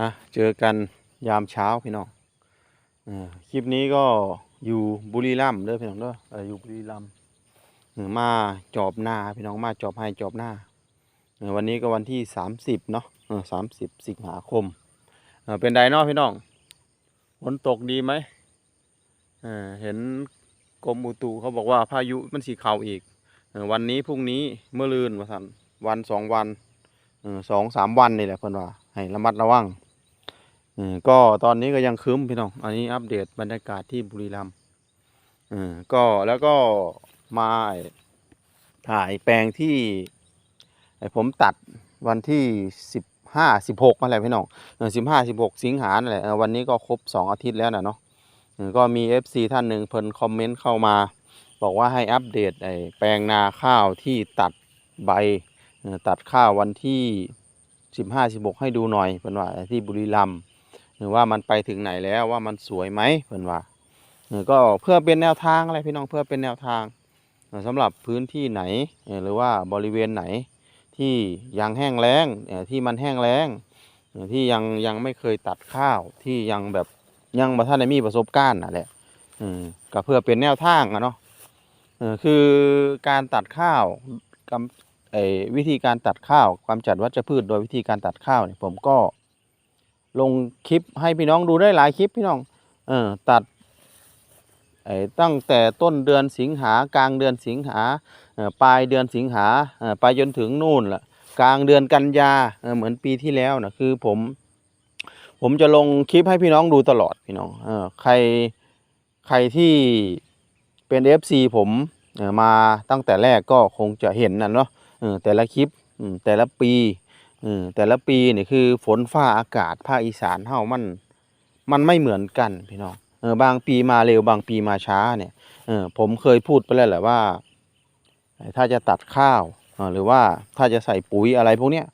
อะเจอกันยามเช้าพี่น้องอคลิปนี้ก็อยู่บุรีรัมย์เด้อพี่น้องเด้อออยู่บุรีรัมย์มาจอบหน้าพี่น้องมาจอบให้จอบหน้าวันนี้ก็วันที่สามสิบเนาะสามสิบสิงหาคมเป็นไดนาะพี่น้องฝนตกดีไหมเห็นกรมอุตุเขาบอกว่าพายุมันสีเข่าอีก วันนี้พรุ่งนี้เมื่อลืนมาสันวันสองวันสองสามวันนี่แหละเพิ่นว่าให้ระมัดระวัง ออก็ตอนนี้ก็ยังครึ้มพี่น้อง อันนี้อัปเดตบรรยากาศที่บุรีรัมย์เออก็แล้วก็มาถ่ายแปลงที่ไอผมตัดวันที่สิบห้าสิบหกอะไรพี่น้องสิบห้าสิบหกสิงหานั่นแหละเออวันนี้ก็ครบสองอาทิตย์แล้วนะเนาะก็มี FC ท่านหนึ่งเพิ่นคอมเมนต์เข้ามา บอกว่าให้อัปเดตไอ้แปลงนาข้าวที่ตัดใบตัดข้าววันที่สิบห้าสิบหกให้ดูหน่อยเพิ่นว่าที่บุรีรัมย์ หรือว่ามันไปถึงไหนแล้วว่ามันสวยไหมเพิ่อนว่าเออก็เพื่อเป็นแนวทางอะไรพี่น้องเพื่อเป็นแนวทางเอ่อสำหรับพื้นที่ไหนหรือว่าบริเวณไหนที่ยังแห้งแล้งที่มันแห้งแล้งที่ยังยังไม่เคยตัดข้าวที่ยังแบบยังบ่ทันได้มีประสบการณ์น่ะแหละก็เพื่อเป็นแนวทางอะเนาะเออคือการตัดข้าวกำวิธีการตัดข้าวความจัดวัชพืชโดยวิธีการตัดข้าวเนี่ยผมก็ ลงคลิปให้พี่น้องดูได้หลายคลิปพี่น้อง เออตัดตั้งแต่ต้นเดือนสิงหากลางเดือนสิงหาปลายเดือนสิงหาไปจนถึงนู่นละกลางเดือนกันยาเหมือนปีที่แล้วนะคือผม ผมจะลงคลิปให้พี่น้องดูตลอดพี่น้องอใครใครที่เป็น FC ผมมาตั้งแต่แรกก็คงจะเห็นนะเนาะแต่ละคลิปแต่ละปี ออแต่ละปีนี่คือฝนฟ้าอากาศภาคอีสานเฮามัน มันไม่เหมือนกันพี่น้องเออบางปีมาเร็วบางปีมาช้าเนี่ยเออผมเคยพูดไปแล้วแหละว่า ถ้าจะตัดข้าวหรือว่าถ้าจะใส่ปุ๋ยอะไรพวกเนี้ย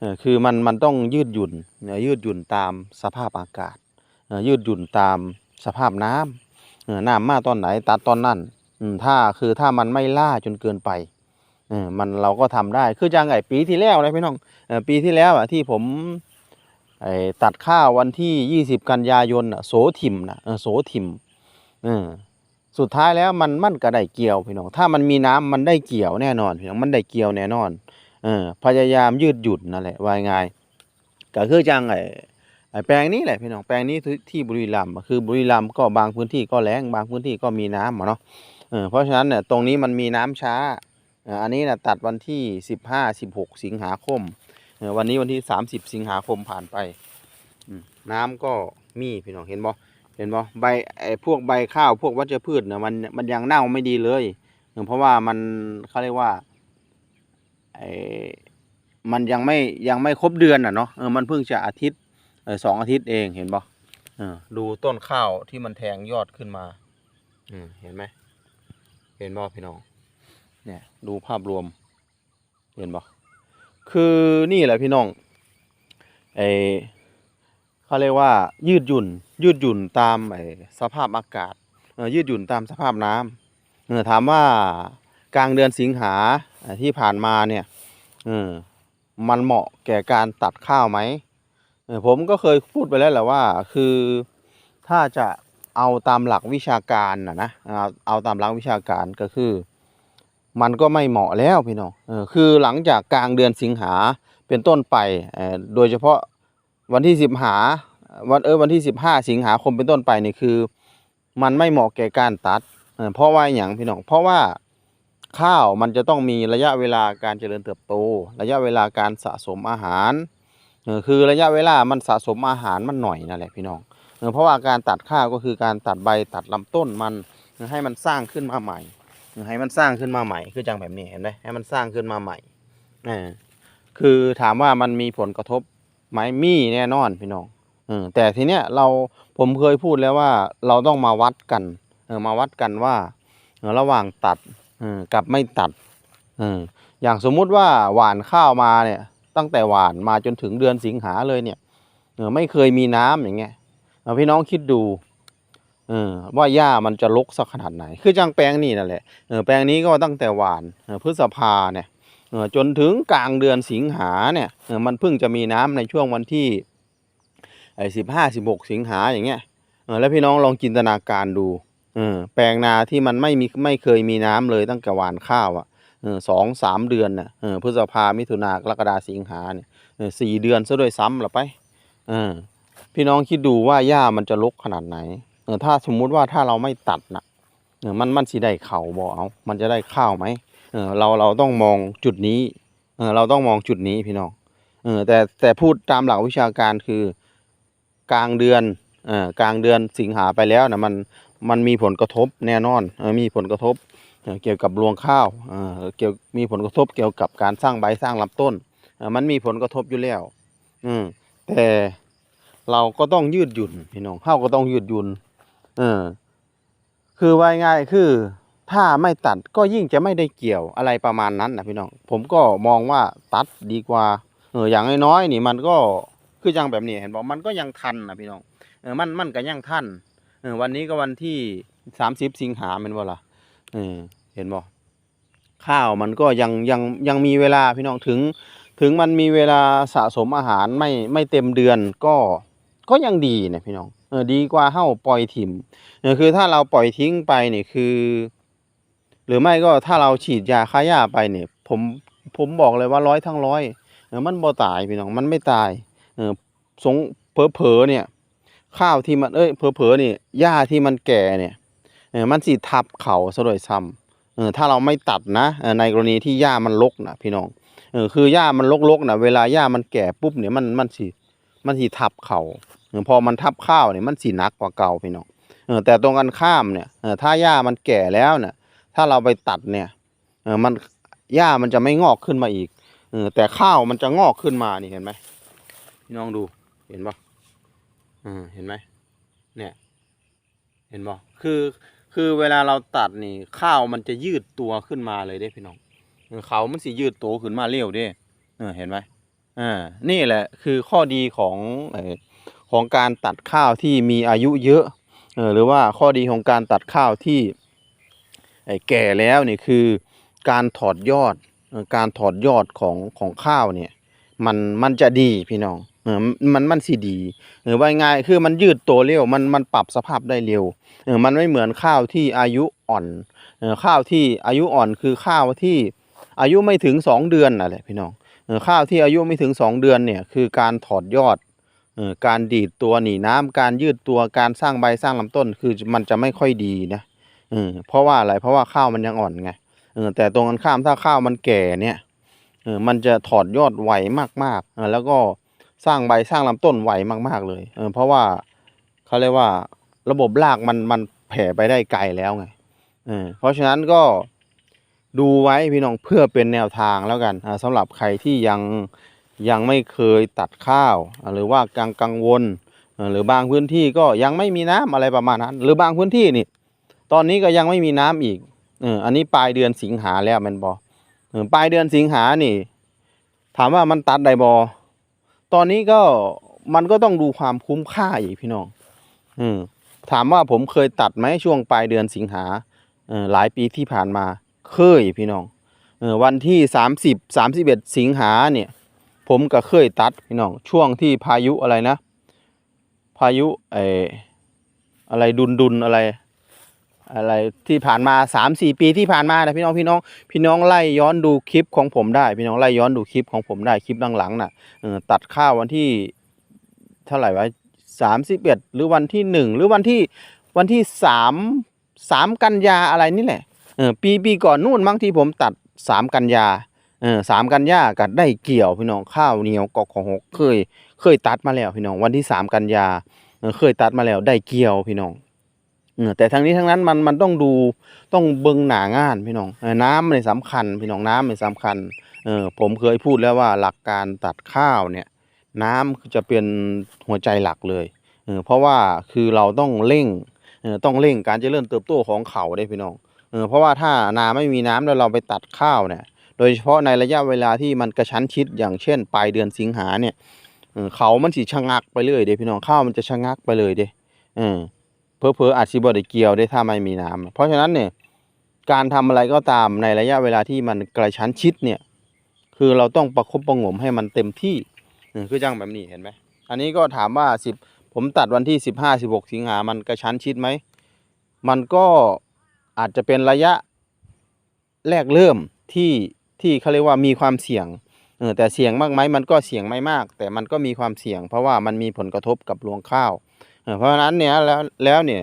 เออคือมันมันต้องยืดหยุ่นยืดหยุ่นตามสภาพอากาศ ยืดหยุ่นตามสภาพน้ำน้ำมาตอนไหนตัดตอนนั้นถ้าคือถ้ามันไม่ล่าจนเกินไป เออมันเราก็ทำได้คือจังไงปีที่แล้วนะพี่น้องเออปีที่แล้วอะที่ผมไอ้ตัดข้าววันที่ยี่สิบกันยายนอะโสถิมนะเออโสถิมเออสุดท้ายแล้วมันมันก็ได้เกี่ยวพี่น้องถ้ามันมีน้ำมันได้เกี่ยวแน่นอนพี่น้องมันได้เกี่ยวแน่นอนเออพยายามยืดหยุ่นนั่นแหละว่าง่ายก็คือจังไอแปลงนี้แหละพี่น้องแปลงนี้ที่บุรีรัมย์คือบุรีรัมย์ก็บางพื้นที่ก็แล้งบางพื้นที่ก็มีน้ำเนาะเออเพราะฉะนั้นเนี่ยตรงนี้มันมีน้ำช้า อันนี้นะตัดวันที่สิบห้าสิบหกสิงหาคม วันนี้วันที่สามสิบสิงหาคมผ่านไปน้ำก็มีพี่น้องเห็นบ่เห็นบ่ใบไอ้พวกใบข้าวพวกวัชพืชเนี่ยมันมันยังเน่าไม่ดีเลยเออเพราะว่ามันเขาเรียกว่าไอ้มันยังไม่ยังไม่ครบเดือนอะเนาะเออมันเพิ่งจะอาทิตย์เออสองอาทิตย์เองเห็นบ่เออดูต้นข้าวที่มันแทงยอดขึ้นมา อืมเห็นไหมเห็นบ่พี่น้อง เนี่ยดูภาพรวม เห็นปะคือนี่แหละพี่น้องไอเขาเรียกว่า ยืดหยุ่น ยืดหยุ่นตามไอสภาพอากาศยืดหยุ่นตามสภาพน้ำเออถามว่ากลางเดือนสิงหาที่ผ่านมาเนี่ยเออมันเหมาะแก่การตัดข้าวไหมผมก็เคยพูดไปแล้วแหละว่า คือถ้าจะเอาตามหลักวิชาการนะนะเอาตามหลักวิชาการก็คือ มันก็ไม่เหมาะแล้วพี่น้องเออคือหลังจากกลางเดือนสิงหาเป็นต้นไปเออโดยเฉพาะวันที่สิบหาวันเออวันที่สิบห้าสิงหาคมเป็นต้นไปนี่คือ มันไม่เหมาะแก่การตัดเออเพราะว่าอย่างพี่น้องเพราะว่าข้าวมันจะต้องมีระยะเวลาการเจริญเติบโต ระยะเวลาการสะสมอาหารเออคือระยะเวลามันสะสมอาหารมันหน่อยนั่นแหละพี่น้องเออเพราะว่าการตัดข้าวก็คือการตัดใบตัดลำต้นมันให้มันสร้างขึ้นมาใหม่ ให้มันสร้างขึ้นมาใหม่คือจังแบบนี้เห็นไหมให้มันสร้างขึ้นมาใหม่เออคือถามว่ามันมีผลกระทบไหมมีแน่นอนพี่น้องอแต่ทีเนี้ยเราผมเคยพูดแล้วว่าเราต้องมาวัดกันเออมาวัดกันว่าระหว่างตัดอกับไม่ตัดออย่างสมมุติว่าหว่านข้าวมาเนี่ย ตั้งแต่หว่านมาจนถึงเดือนสิงหาเลยเนี่ยไม่เคยมีน้ำอย่างเงี้ยเอาพี่น้องคิดดู เออว่าหญ้ามันจะรกสักขนาดไหน คือจังแปลงนี่นั่นแหละเออแปลงนี้ก็ตั้งแต่หวานพฤษภาเนี่ยเออจนถึงกลางเดือนสิงหาเนี่ยเออมันเพิ่งจะมีน้ำในช่วงวันที่ไอ้สิบห้าสิบหกสิงหาอย่างเงี้ยเออแล้วพี่น้องลองจินตนาการดูเออแปลงนาที่มันไม่มีไม่เคยมีน้ำเลยตั้งแต่หวานข้าวอะสองสามเดือนน่ะพฤษภามิถุนากรกฎาสิงหาเนี่ยสี่เดือนซะด้วยซ้ำละไปอพี่น้องคิดดูว่าหญ้ามันจะรกขนาดไหน เออถ้าสมมุติว่าถ้าเราไม่ตัดนะเออมันมันสิได้เข่าบ่เอา มันจะได้ข้าวไหมเออเราเราต้องมองจุดนี้เออเราต้องมองจุดนี้พี่น้องเออแต่แต่พูดตามหลักวิชาการคือกลางเดือนเอ่อกลางเดือนสิงหาไปแล้วนะมันมันมีผลกระทบแน่นอนเออมีผลกระทบเอ่อเกี่ยวกับรวงข้าวเออเกี่ยวมีผลกระทบเกี่ยวกับการสร้างใบสร้างลำต้นเออมันมีผลกระทบอยู่แล้วอืมแต่เราก็ต้องยืดหยุ่นพี่น้องเฮาก็ต้องยืดหยุ่น เออ คือว่าง่ายคือ ถ้าไม่ตัดก็ยิ่งจะไม่ได้เกี่ยวอะไรประมาณนั้นนะพี่น้อง ผมก็มองว่าตัดดีกว่า เออ อย่างน้อยๆนี่มันก็คือจังแบบนี้เห็นบอกมันก็ยังทันนะพี่น้อง เออ มันมันก็ยังทัน เออ วันนี้ก็วันที่สามสิบสิงหาเป็นว่าล่ะเออ เห็นบอกข้าวมันก็ยังยังยังมีเวลาพี่น้องถึง ถึงมันมีเวลาสะสมอาหารไม่ไม่เต็มเดือนก็ก็ยังดีนะพี่น้อง อดีกว่าเฮ้าปล่อยถิ่มคือถ้าเราปล่อยทิ้งไปเนี่ยคือ หรือไม่ก็ถ้าเราฉีดยาฆ่าหญ้าไปเนี่ย ผมผมบอกเลยว่าร้อยทั้งร้อยมันบ่ตายพี่น้องมันไม่ตายเออสงเผลอเผอเนี่ย ข้าวที่มันเอ้ยเผลอเผอๆนี่ยหญ้าที่มันแก่เนี่ยมันสิทับเขาซะโดยซ้ำเออถ้าเราไม่ตัดนะในกรณีที่หญ้ามันรกนะพี่น้องคือหญ้ามันรกๆนะเวลาหญ้ามันแก่ปุ๊บเนี่ยมันมันสิมันสิทับเขา พอมันทับข้าวเนี่ยมันสิหนักกว่าเก่าพี่น้องเออแต่ตรงกันข้ามเนี่ยเออถ้าหญ้ามันแก่แล้วเนี่ยถ้าเราไปตัดเนี่ยเออมันหญ้ามันจะไม่งอกขึ้นมาอีกเออแต่ข้าวมันจะงอกขึ้นมานี่เห็นไหมพี่น้องดูเห็นปะอืมเห็นไหมเนี่ย เห็นปะคือคือเวลาเราตัดนี่ข้าวมันจะยืดตัวขึ้นมาเลยเด้พี่น้องเขามันสิยืดตัวขึ้นมาเร็วเด้เออเห็นไหมอ่านี่แหละคือข้อดีของเออ ของการตัดข้าวที่มีอายุเยอะหรือว่าข้อดีของการตัดข้าวที่แก่แล้วนี่คือการถอดยอดการถอดยอดของของข้าวเนี่ยมันมันจะดีพี่น้องเออมันมันสิดีเออว่าง่ายคือมันยืดตัวเร็วมันมันปรับสภาพได้เร็วเออมันไม่เหมือนข้าวที่อายุอ่อนเออข้าวที่อายุอ่อนคือข้าวที่อายุไม่ถึงสองเดือนน่ะแหละพี่น้องเออข้าวที่อายุไม่ถึงสองเดือนเนี่ยคือการถอดยอด การดีดตัวหนีน้ำการยืดตัวการสร้างใบสร้างลำต้น คือมันจะไม่ค่อยดีนะเออเพราะว่าอะไรเพราะว่าข้าวมันยังอ่อนไงเออแต่ตรงกันข้ามถ้าข้าวมันแก่เนี่ยเออมันจะถอดยอดไวมากๆเออแล้วก็สร้างใบสร้างลำต้นไวมาก ๆ เลยเออเพราะว่าเขาเรียกว่าระบบรากมันมันแผ่ไปได้ไกลแล้วไงเออเพราะฉะนั้นก็ดูไว้พี่น้องเพื่อเป็นแนวทางแล้วกันอ่าสำหรับใครที่ยัง ยังไม่เคยตัดข้าว หรือว่ากังกังวล หรือบางพื้นที่ก็ยังไม่มีน้ำอะไรประมาณนั้น หรือบางพื้นที่นี่ ตอนนี้ก็ยังไม่มีน้ำอีกเอออันนี้ปลายเดือนสิงหาแล้วแมันบอเออปลายเดือนสิงหานี่ ถามว่ามันตัดได้บอตอนนี้ก็มันก็ต้องดูความคุ้มค่าอีกพี่น้องเออถามว่าผมเคยตัดไหมช่วงปลายเดือนสิงหาเออหลายปีที่ผ่านมาเคยพี่น้องเออวันที่สามสิบสามสิบเอ็ดสิงหาเนี่ย ผมก็เคยตัดพี่น้องช่วงที่พายุอะไรนะ พายุไออะไรดุนดุนอะไร อะไรที่ผ่านมาสามสี่ปีที่ผ่านมานะพี่น้องพี่น้อง พี่น้องไล่ย้อนดูคลิปของผมได้ พี่น้องไล่ย้อนดูคลิปของผมได้คลิปหลังๆน่ะตัดข้าววันที่เท่าไหร่วะสามสิบเอ็ดหรือวันที่หนึ่งหรือวันที่วันที่สามสามกันยาอะไรนี่แหละเออปีปีก่อนนู่นมั้งที่ผมตัดสามกันยา เออสามกันยากัดได้เกี่ยวพี่น้องข้าวเหนียวกอกของหกเคย เคยตัดมาแล้วพี่น้องวันที่สามกันยาเคยตัดมาแล้วได้เกี่ยวพี่น้องเอแต่ทั้งนี้ทั้งนั้นมันมันต้องดูต้องเบิ่งหนางานพี่น้องน้ำเนี่ยสำคัญพี่น้องน้ำเนี่ยสำคัญเออผมเคยพูดแล้วว่าหลักการตัดข้าวเนี่ย น้ำจะเป็นหัวใจหลักเลยเออเพราะว่าคือเราต้องเร่งเออต้องเร่งการเจริญเติบโตของเขาได้พี่น้องเออเพราะว่าถ้านาไม่มีน้ำแล้วเราไปตัดข้าวเนี่ย โดยเฉพาะในระยะเวลาที่มันกระชั้นชิดอย่างเช่น ปลายเดือนสิงหาเนี่ยเขามันสิชะงักไปเลยเด้พี่น้องข้าวมันจะชะงักไปเลยเด้เออเพอเพออาจสิบ่ได้เกี่ยวได้ถ้าไม่มีน้ำเพราะฉะนั้นเนี่ยการทำอะไรก็ตามในระยะเวลาที่มันกระชั้นชิดเนี่ยคือเราต้องประคบประงมให้มันเต็มที่คือจังแบบนี้เห็นไหมอันนี้ก็ถามว่าสิบผมตัดวันที่สิบห้าสิบหกสิงหามันกระชั้นชิดไหมมันก็อาจจะเป็นระยะแรกเริ่มที่ ที่เขาเรียกว่ามีความเสี่ยงเออแต่เสี่ยงมากไหมมันก็เสี่ยงไม่มาก แต่มันก็มีความเสี่ยง เพราะว่ามันมีผลกระทบกับรวงข้าวเออเพราะฉะนั้นเนี่ยแล้วแล้วเนี่ย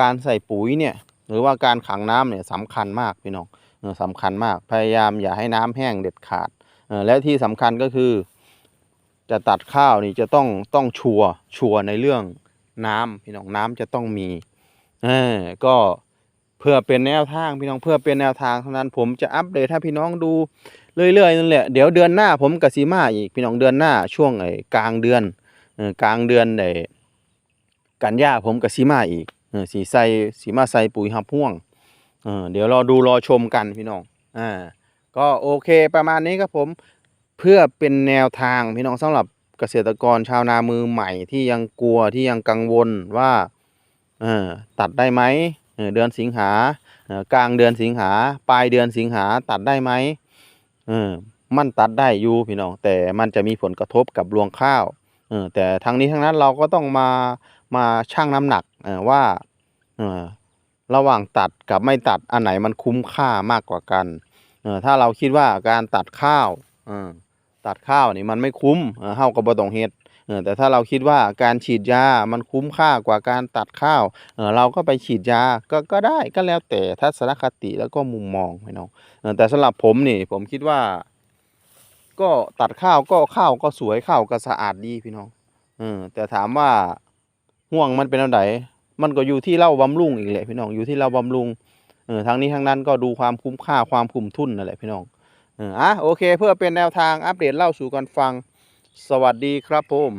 การใส่ปุ๋ยเนี่ยหรือว่าการขังน้ำเนี่ยสำคัญมากพี่น้องเออสำคัญมากพยายามอย่าให้น้ำแห้งเด็ดขาดเออและที่สำคัญก็คือ จะตัดข้าวนี่จะต้องต้องชัวชัวในเรื่องน้ำพี่น้องน้ำจะต้องมีเออก็ เพื่อเป็นแนวทางพี่น้องเพื่อเป็นแนวทางเท่านั้นผมจะอัปเดตให้พี่น้องดูเรื่อยๆนั่นแหละเดี๋ยวเดือนหน้าผมกับซีมาอีกพี่น้องเดือนหน้าช่วงไอ้กลางเดือนกลางเดือนไอ้กันยาผมกับซีมาอีกสีใส่สีมาใส่ปุ๋ยหับพ่วงเดี๋ยวรอดูรอชมกันพี่น้องอ่าก็โอเคประมาณนี้ครับผมเพื่อเป็นแนวทางพี่น้องสำหรับเกษตรกรชาวนามือใหม่ที่ยังกลัวที่ยังกังวลว่าตัดได้ไหม เดือนสิงหากลางเดือนสิงหาปลายเดือนสิงหาตัดได้ไหมเออมันตัดได้อยู่พี่น้องแต่มันจะมีผลกระทบกับรวงข้าวเออแต่ทั้งนี้ทั้งนั้นเราก็ต้องมามาชั่งน้ำหนักเออว่าเออระหว่างตัดกับไม่ตัดอันไหนมันคุ้มค่ามากกว่ากันเออถ้าเราคิดว่าการตัดข้าวเออตัดข้าวนี่มันไม่คุ้มเออเฮาก็บ่ต้องเฮ็ด แต่ถ้าเราคิดว่าการฉีดยา มันคุ้มค่ากว่าการตัดข้าวเเราก็ไปฉีดยาก็ก็ได้ก็แล้วแต่ทัศนคติแล้วก็มุมมองพี่น้องแต่สำหรับผมนี่ผมคิดว่า ก็ตัดข้าวก็ข้าวก็สวยข้าวก็สะอาดดีพี่น้องอแต่ถามว่าห่วงมันเป็นอันใดมันก็อยู่ที่เราบำรุงอีกแหละพี่น้องอยู่ที่เราบำรุงเออทั้งนี้ทั้งนั้นก็ดูความคุ้มค่าความคุ้มทุนนั่นแหละพี่น้องอะโอเค เพื่อเป็นแนวทางอัปเดตเล่าสู่กันฟัง สวัสดีครับผม